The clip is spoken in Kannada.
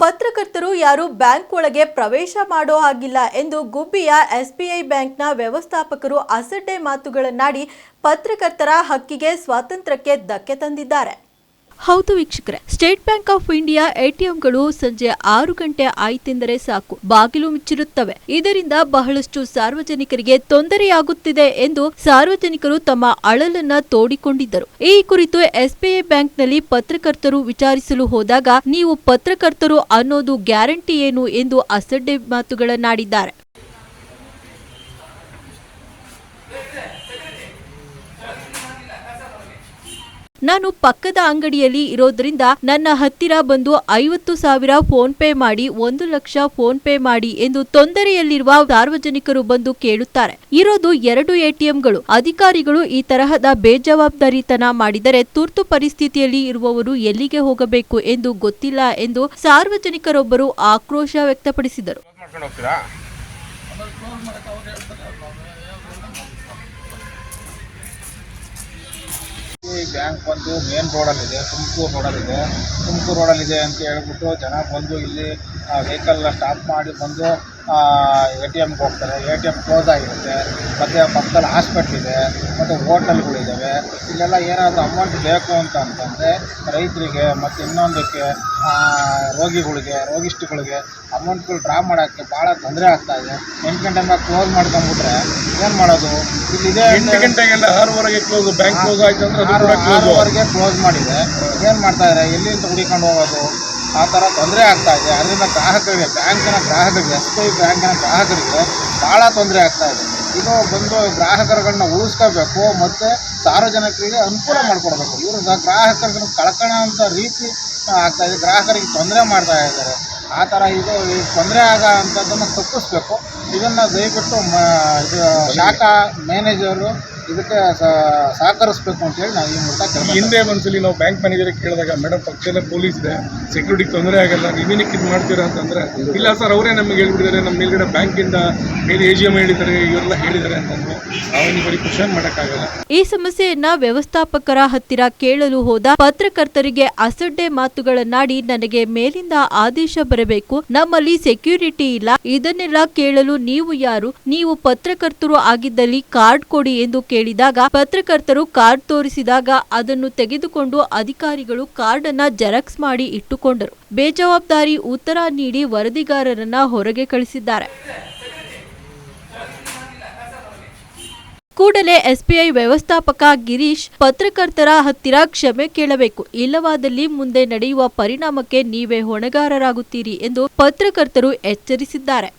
ಪತ್ರಕರ್ತರು ಯಾರು ಬ್ಯಾಂಕ್ ಒಳಗೆ ಪ್ರವೇಶ ಮಾಡೋ ಹಾಗಿಲ್ಲ ಎಂದು ಗುಬ್ಬಿಯ ಎಸ್ಬಿಐ ಬ್ಯಾಂಕ್ನ ವ್ಯವಸ್ಥಾಪಕರು ಅಸಡ್ಡೆ ಮಾತುಗಳನ್ನಾಡಿ ಪತ್ರಕರ್ತರ ಹಕ್ಕಿಗೆ ಸ್ವಾತಂತ್ರ್ಯಕ್ಕೆ ಧಕ್ಕೆ ತಂದಿದ್ದಾರೆ. ಹೌದು ವೀಕ್ಷಕರೇ, ಸ್ಟೇಟ್ ಬ್ಯಾಂಕ್ ಆಫ್ ಇಂಡಿಯಾ ಎಟಿಎಂಗಳು ಸಂಜೆ ಆರು ಗಂಟೆ ಆಯ್ತೆಂದರೆ ಸಾಕು. ಬಾಗಿಲು ಮುಚ್ಚಿರುತ್ತವೆ. ಇದರಿಂದ ಬಹಳಷ್ಟು ಸಾರ್ವಜನಿಕರಿಗೆ ತೊಂದರೆಯಾಗುತ್ತಿದೆ ಎಂದು ಸಾರ್ವಜನಿಕರು ತಮ್ಮ ಅಳಲನ್ನ ತೋಡಿಕೊಂಡಿದ್ದರು. ಈ ಕುರಿತು ಎಸ್ಬಿಐ ಬ್ಯಾಂಕ್ನಲ್ಲಿ ಪತ್ರಕರ್ತರು ವಿಚಾರಿಸಲು ಹೋದಾಗ, ನೀವು ಪತ್ರಕರ್ತರು ಅನ್ನೋದು ಗ್ಯಾರಂಟಿ ಏನು ಎಂದು ಅಸಡ್ಡೆ ಮಾತುಗಳನ್ನಾಡಿದ್ದಾರೆ. ನಾನು ಪಕ್ಕದ ಅಂಗಡಿಯಲ್ಲಿ ಇರೋದ್ರಿಂದ ನನ್ನ ಹತ್ತಿರ ಬಂದು ಐವತ್ತು ಸಾವಿರ ಫೋನ್ ಪೇ ಮಾಡಿ ಒಂದು ಲಕ್ಷ ಫೋನ್ ಪೇ ಮಾಡಿ ಎಂದು ತೊಂದರೆಯಲ್ಲಿರುವ ಸಾರ್ವಜನಿಕರು ಬಂದು ಕೇಳುತ್ತಾರೆ. ಇರೋದು ಎರಡು ಎಟಿಎಂಗಳು ಅಧಿಕಾರಿಗಳು ಈ ತರಹದ ಬೇಜವಾಬ್ದಾರಿತನ ಮಾಡಿದರೆ ತುರ್ತು ಪರಿಸ್ಥಿತಿಯಲ್ಲಿ ಇರುವವರು ಎಲ್ಲಿಗೆ ಹೋಗಬೇಕು ಎಂದು ಗೊತ್ತಿಲ್ಲ ಎಂದು ಸಾರ್ವಜನಿಕರೊಬ್ಬರು ಆಕ್ರೋಶ ವ್ಯಕ್ತಪಡಿಸಿದರು. ಬ್ಯಾಂಕ್ ಬಂದು ಮೇನ್ ರೋಡಲ್ಲಿದೆ, ತುಮಕೂರು ರೋಡಲ್ಲಿದೆ. ತುಮಕೂರು ರೋಡಲ್ಲಿದೆ ಅಂತ ಹೇಳ್ಬಿಟ್ಟು ಜನ ಬಂದು ಇಲ್ಲಿ ವೆಹಿಕಲ್ನ ಸ್ಟಾಪ್ ಮಾಡಿ ಬಂದು ಎ ಟಿ ಎಮ್ಗೆ ಹೋಗ್ತಾರೆ. ಎ ಟಿ ಎಂ ಕ್ಲೋಸ್ ಆಗಿರುತ್ತೆ. ಮತ್ತು ಪಕ್ಕದಲ್ಲಿ ಹಾಸ್ಪಿಟ್ಲ್ ಇದೆ. ಮತ್ತು ಹೋಟೆಲ್ಗಳಿದ್ದಾವೆ ಇಲ್ಲೆಲ್ಲ ಏನಾದರೂ ಅಮೌಂಟ್ ಬೇಕು ಅಂತ ಅಂತಂದರೆ ರೈತರಿಗೆ ಮತ್ತು ಇನ್ನೊಂದಕ್ಕೆ ರೋಗಿಗಳಿಗೆ ರೋಗಿಷ್ಟುಗಳಿಗೆ ಅಮೌಂಟ್ಗಳು ಡ್ರಾ ಮಾಡೋಕ್ಕೆ ಭಾಳ ತೊಂದರೆ ಆಗ್ತಾ ಇದೆ. ಎಂಟು ಗಂಟೆ ಮೇಲೆ ಕ್ಲೋಸ್ ಮಾಡ್ಕೊಂಬಿಟ್ರೆ ಏನು ಮಾಡೋದು? ಇಲ್ಲಿದೆ ಎಂಟು ಗಂಟೆಗೆಲ್ಲ ಆರೂವರೆಗೆ ಕ್ಲೋಸ್ ಬ್ಯಾಂಕ್ ಕ್ಲೋಸ್ ಆಯ್ತು ಅಂದರೆ ಆರೂವರೆಗೆ ಕ್ಲೋಸ್ ಮಾಡಿದೆ. ಏನು ಮಾಡ್ತಾ ಇದ್ದಾರೆ? ಎಲ್ಲಿಂದ ಹುಡಿಕೊಂಡು ಹೋಗೋದು? ಆ ಥರ ತೊಂದರೆ ಆಗ್ತಾ ಇದೆ. ಅದರಿಂದ ಗ್ರಾಹಕರಿಗೆ, ಬ್ಯಾಂಕಿನ ಗ್ರಾಹಕರಿಗೆ, ಎಸ್ ಬಿ ಐ ಬ್ಯಾಂಕಿನ ಗ್ರಾಹಕರಿಗೆ ಭಾಳ ತೊಂದರೆ ಆಗ್ತಾ ಇದೆ. ಇದು ಬಂದು ಗ್ರಾಹಕರುಗಳನ್ನ ಉಳಿಸ್ಕೋಬೇಕು, ಮತ್ತು ಸಾರ್ವಜನಿಕರಿಗೆ ಅನುಕೂಲ ಮಾಡಿಕೊಡ್ಬೇಕು. ಇವರು ಗ್ರಾಹಕರಿಗೆ ಕಳ್ಕೊಳ್ಳೋ ಅಂಥ ರೀತಿ ಆಗ್ತಾ ಇದೆ. ಗ್ರಾಹಕರಿಗೆ ತೊಂದರೆ ಮಾಡ್ತಾ ಇದ್ದಾರೆ. ಆ ಥರ ಇದು ತೊಂದರೆ ಆಗ ಅಂಥದ್ದನ್ನು ತಪ್ಪಿಸ್ಬೇಕು. ಇದನ್ನು ದಯವಿಟ್ಟು ಮ, ಇದು ಶಾಖಾ ಮ್ಯಾನೇಜರು ಇದಕ್ಕೆ ಸಹಕರಿಸಬೇಕು ಅಂತೇಳಿ ನಾವು ಈ ಮೂಲಕ ಕೇಳ್ಕೊಳ್ತಾ ಹಿಂದೆ ಒಂದ್ಸಲಿ ನಾವು ಬ್ಯಾಂಕ್ ಮ್ಯಾನೇಜರ್ ಕೇಳಿದಾಗ ಮೇಡಮ್ ಪಕ್ಷದಲ್ಲೇ ಪೊಲೀಸ್ ಇದೆ ಸೆಕ್ಯೂರಿಟಿ ತೊಂದರೆ ಆಗಲ್ಲ ನೀವೇನಕ್ಕೆ ಇದು ಮಾಡ್ತೀರಾ? ಅಂತಂದ್ರೆ ಇಲ್ಲ ಸರ್ ಅವರೇ ನಮಗೆ ಹೇಳ್ಬಿಟ್ಟಿದ್ದಾರೆ ನಮ್ಮ ಮೇಲ್ಗಡೆ ಬ್ಯಾಂಕಿಂದ ಮೇಲೆ ಎ ಜಿ ಎಂ ಹೇಳಿದ್ದಾರೆ ಇವರೆಲ್ಲ ಹೇಳಿದ್ದಾರೆ ಅಂತಂದ್ರೆ. ನಾವೇನು ಬರೀ ಕ್ವಶನ್ ಮಾಡೋಕ್ಕಾಗಲ್ಲ. ಈ ಸಮಸ್ಯೆಯನ್ನ ವ್ಯವಸ್ಥಾಪಕರ ಹತ್ತಿರ ಕೇಳಲು ಹೋದ ಪತ್ರಕರ್ತರಿಗೆ ಅಸಡ್ಡೆ ಮಾತುಗಳನ್ನಾಡಿ ನನಗೆ ಮೇಲಿಂದ ಆದೇಶ ಬರಬೇಕು. ನಮ್ಮಲ್ಲಿ ಸೆಕ್ಯೂರಿಟಿ ಇಲ್ಲ. ಇದನ್ನೆಲ್ಲ ಕೇಳಲು ನೀವು ಯಾರು? ನೀವು ಪತ್ರಕರ್ತರು ಆಗಿದ್ದಲ್ಲಿ ಕಾರ್ಡ್ ಕೊಡಿ ಎಂದು ಕೇಳಿದಾಗ ಪತ್ರಕರ್ತರು ಕಾರ್ಡ್ ತೋರಿಸಿದಾಗ ಅದನ್ನು ತೆಗೆದುಕೊಂಡು ಅಧಿಕಾರಿಗಳು ಕಾರ್ಡ್ ಅನ್ನ ಜೆರಾಕ್ಸ್ ಮಾಡಿ ಇಟ್ಟುಕೊಂಡರು. ಬೇಜವಾಬ್ದಾರಿ ಉತ್ತರ ನೀಡಿ ವರದಿಗಾರರನ್ನ ಹೊರಗೆ ಕಳಿಸಿದ್ದಾರೆ. ಕೂಡಲೇ ಎಸ್ಬಿಐ ವ್ಯವಸ್ಥಾಪಕ ಗಿರೀಶ್, ಪತ್ರಕರ್ತರ ಹತ್ತಿರ ಕ್ಷಮೆ ಕೇಳಬೇಕು. ಇಲ್ಲವಾದಲ್ಲಿ ಮುಂದೆ ನಡೆಯುವ ಪರಿಣಾಮಕ್ಕೆ ನೀವೇ ಹೊಣೆಗಾರರಾಗುತ್ತೀರಿ ಎಂದು ಪತ್ರಕರ್ತರು ಎಚ್ಚರಿಸಿದ್ದಾರೆ.